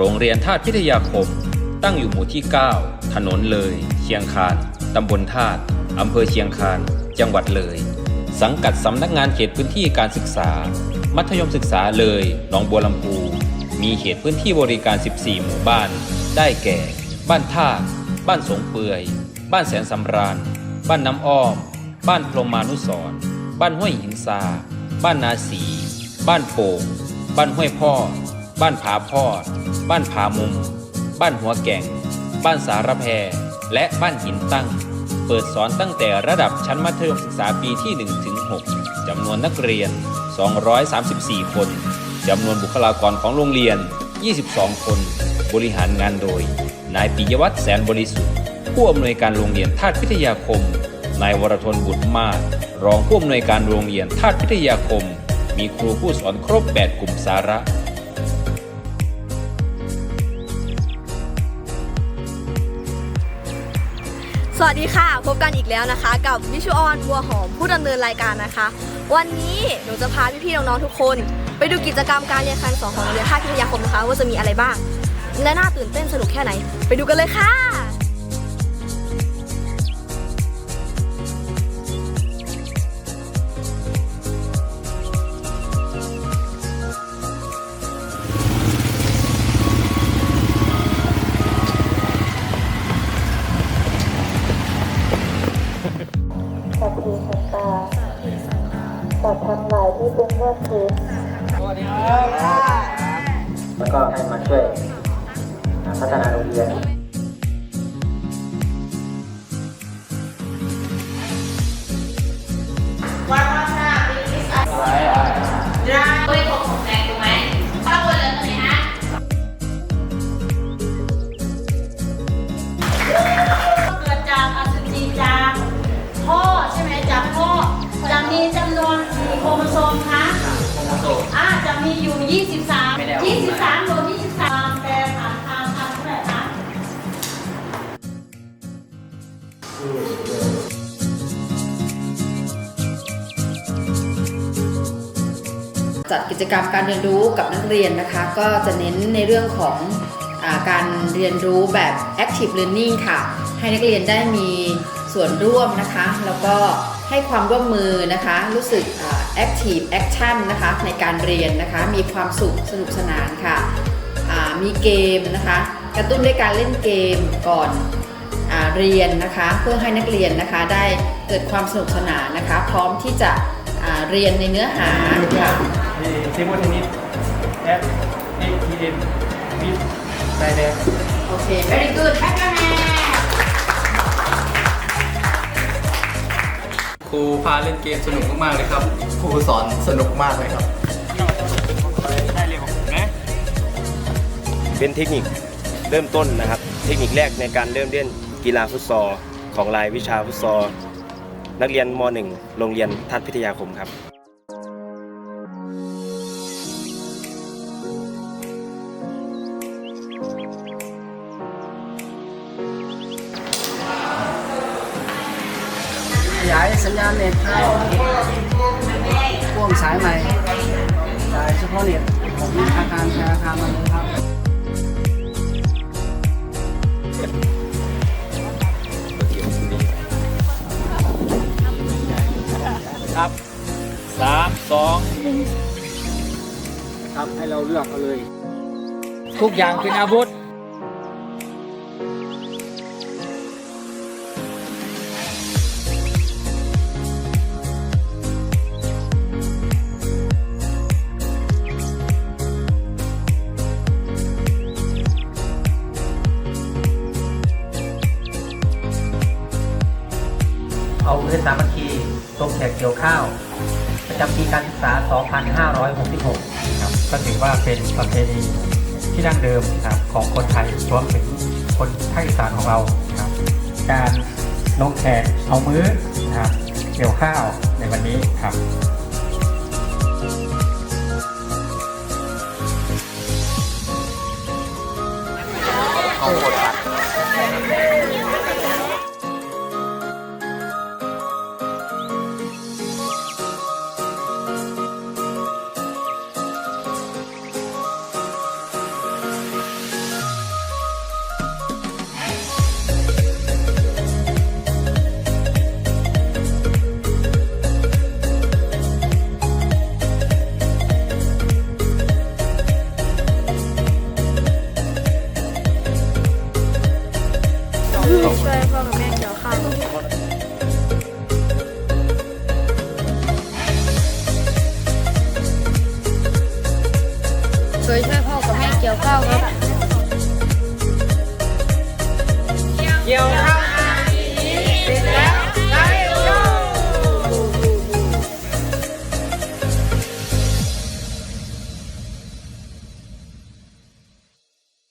โรงเรียนธาตุพิทยาคม ตั้งอยู่หมู่ที่ 9 ถนนเลย เชียงคาน ตำบลธาตุอำเภอเชียงคาน จังหวัดเลย สังกัดสำนักงานเขตพื้นที่การศึกษา มัธยมศึกษาเลย หนองบัวลำพู มีเขตพื้นที่บริการ 14 หมู่บ้าน ได้แก่ บ้านท่าตุบ้านสงเปื่อย บ้านแสนสำราญ บ้านน้ำอ้อม บ้านพรมานุสร บ้านห้วยหินซา บ้านนาสี บ้านโป่ง บ้านห้วยพ่อ บ้านผาพอด บ้านผามุม บ้านหัวแก่ง บ้านสารแพร และบ้านหินตั้ง เปิดสอนตั้งแต่ระดับชั้นมัธยมศึกษาปีที่1ถึง6จำนวนนักเรียน 234 คนจำนวนบุคลากรของโรงเรียน 22 คน บริหารงานโดย นายปิยวัฒน์แสนบริสุทธิ์ ผู้อำนวยการโรงเรียนธาตุพิทยาคม นายวรทนบุตรมาศรองผู้อำนวยการโรงเรียนธาตุพิทยาคม มีครูผู้สอนครบ 8 กลุ่มสาระ สวัสดีค่ะ พบกันอีกแล้วนะคะ กับวิชูออนบัวหอมผู้ดำเนินรายการนะคะ วันนี้หนูจะพาพี่ๆน้องๆทุกคน ไปดูกิจกรรมการเรียนการสอนของโรงเรียนท่าพิทยาคมนะคะ ว่าจะมีอะไรบ้าง และน่าตื่นเต้นสนุกแค่ไหน ไปดูกันเลยค่ะ แล้วก็ให้มาช่วยพัฒนาโรงเรียนเกิดจากอสุจิจากพ่อใช่ไหมจากพ่อจะมีจำนวนกี่โครโมโซมคะ อ่าจะมีอยู่23 23โดย23แปลผ่านทางทางเท่าไหร่คะจัดกิจกรรมการเรียนรู้กับนักเรียนนะคะ ก็จะเน้นในเรื่องของอาการเรียนรู้แบบ active learning ค่ะ ให้นักเรียนได้มีส่วนร่วมนะคะ แล้วก็ให้ความร่วมมือนะคะ รู้สึกอ่า active action นะคะในการเรียนนะคะมีความสุขสนุกสนานค่ะอ่ามีเกมนะคะกระตุ้นด้วยการเล่นเกมก่อนอาเรียนนะคะเพื่อให้นักเรียนนะคะได้เกิดความสนุกสนานนะคะ พร้อมที่จะอ่าเรียนในเนื้อหาค่ะเทเบิลเทนนิสแอปเอ็กทีเอ็มวิทไดแดงโอเค very good แพ็คคะแน รูพาเล่นเกมสนุกมากๆเลยครับ ครูสอนสนุกมากเลยครับ ได้เร็วนะเป็นเทคนิคเริ่มต้นนะครับ เทคนิคแรกในการเริ่มเล่นกีฬาฟุตซอลของรายวิชาฟุตซอลนักเรียนม .1 โรงเรียนทัศพิทยาคมครับ ยายสัญญาณเน็ตให้พ่วงสายใหม่จ่ายเฉพาะเน็ตของอาคารธนาคารมาเลยครับครับสามสองครับให้เราเลือกเอาเลย ทุกอย่างเป็นอาวุธ พืชสามัคคีตรงแขกเกี่ยวข้าว ประจำปีการศึกษา 2566 ครับ ก็ถือว่าเป็นประเพณีที่ดั้งเดิมครับของคนไทยรวมถึงคนภาคอีสานของเราครับ การลงแขกเอามือครับเกี่ยวข้าวในวันนี้ครับทั้งหมด